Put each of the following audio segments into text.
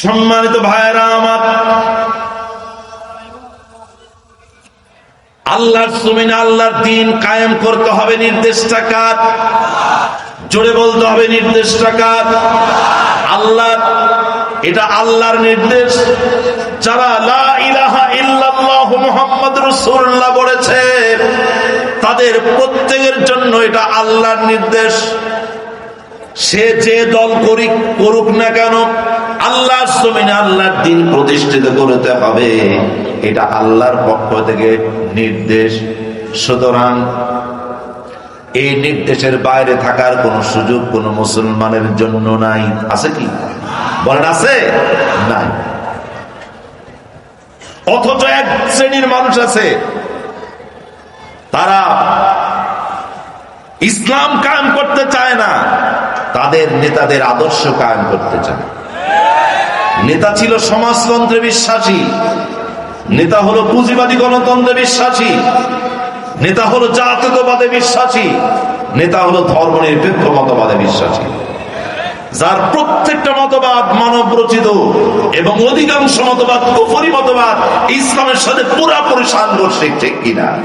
সম্মানিত ভাইয়েরা আমার, আল্লাহর সুমিন আল্লাহর দিন কায়েম করতে হবে নির্দেশটা কার? জোরে বলতে হবে নির্দেশটা কার? আল্লাহ, এটা আল্লাহর নির্দেশ। যারা রাসূলুল্লাহ বলেছে, তাদের প্রত্যেকের জন্য এটা আল্লাহর নির্দেশ। সে যে দল করি করুক না কেন আল্লাহর জমিনে আল্লাহর দিন প্রতিষ্ঠিত করতে হবে। এটা আল্লাহর পক্ষ থেকে নির্দেশ। সুতরাং এই নির্দেশের বাইরে থাকার কোন সুযোগ কোন মুসলমানের জন্য নাই। আছে কি? বলেন আছে? নাই। অথচ এক শ্রেণির মানুষ আছে। তারা ইসলাম কায়েম করতে চায় না। তাদের নেতাদের আদর্শ কায়েম করতে চায়। নেতা ছিল সমাজতন্ত্রে বিশ্বাসী। নেতা হলো পুঁজিবাদী গণতন্ত্রে বিশ্বাসী। নেতা হলো জাতীয়তাবাদে বিশ্বাসী। নেতা হলো ধর্ম নিরপেক্ষ মতবাদে বিশ্বাসী। যার প্রত্যেকটা মতবাদ মানব রচিত এবং অধিকাংশ মতবাদ কুফরি মতবাদ ইসলামের সাথে পুরাপুরি সাংঘর্ষিক ঠিক কিনা?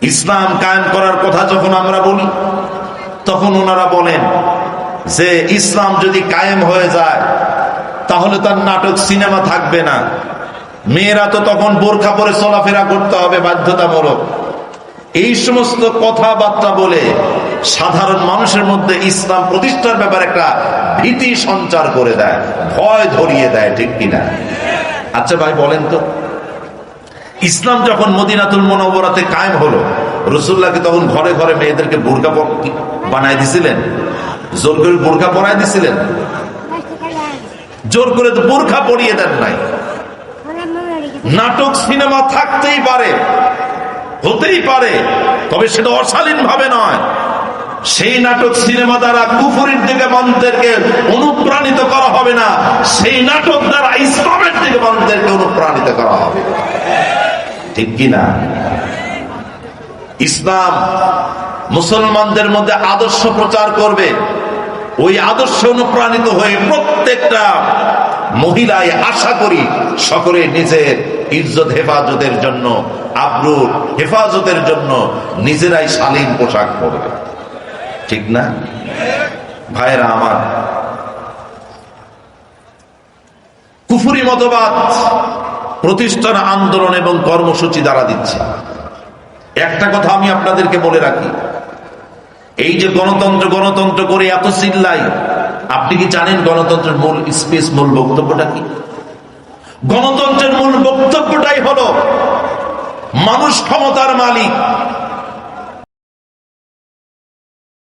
ইসলাম কায়েম করার কথা যখন আমরা বলি, তখন ওনারা বলেন যে ইসলাম যদি কায়েম হয়ে যায়, তাহলে তার নাটক সিনেমা থাকবে না। মেয়েরা তো তখন বোরখা পরে চলাফেরা করতে হবে, বাধ্যতামূলক। এই সমস্ত কথাবার্তা বলে সাধারণ মানুষের মধ্যে ইসলাম প্রতিষ্ঠার ব্যাপারে একটা ভীতি সঞ্চার করে দেয়, ভয় ধরিয়ে দেয়, ঠিক কিনা? আচ্ছা ভাই, বলেন তো। ইসলাম যখন মদিনাতুল মনোবরাতে কায়েম হলো রসুল্লাহকে তখন ঘরে ঘরে মেয়েদেরকে বোরকা বানাই দিছিলেন? জোর করে বোরখা পরাই দিছিলেন? জোর করে বোরখা পরিয়ে দেন নাই। নাটক, সিনেমা থাকতেই পারে, হতেই পারে, তবে সেটা অশালীন ভাবে নয়। সেই নাটক সিনেমা দ্বারা কুফুরির দিকে মানুষদেরকে অনুপ্রাণিত করা হবে না, সেই নাটক দ্বারা ইসলামের দিকে মানুষদেরকে অনুপ্রাণিত করা হবে। ঠিক কিনা ইসলাম মুসলমানদের মধ্যে আদর্শ প্রচার করবে। ওই আদর্শ অনুপ্রাণিত হয়ে প্রত্যেকটা মহিলায় আশা করি সকলে নিজের ইজ্জত, হেফাজতের জন্য, আব্রুর হেফাজতের জন্য নিজেরাই শালীন পোশাক পরবে। ঠিক না? ভাইরা আমার, কুফুরি মতবাদ প্রতিষ্ঠান, আন্দোলন এবং কর্মসূচি দ্বারা দিচ্ছে। একটা কথা আমি আপনাদেরকে বলে রাখি। এই যে গণতন্ত্র গণতন্ত্র করে এত চিল্লাই, আপনি কি জানেন গণতন্ত্রের মূল স্পেস, মূল বক্তব্যটা কি? গণতন্ত্রের মূল বক্তব্যটাই হলো, মানুষ ক্ষমতার মালিক।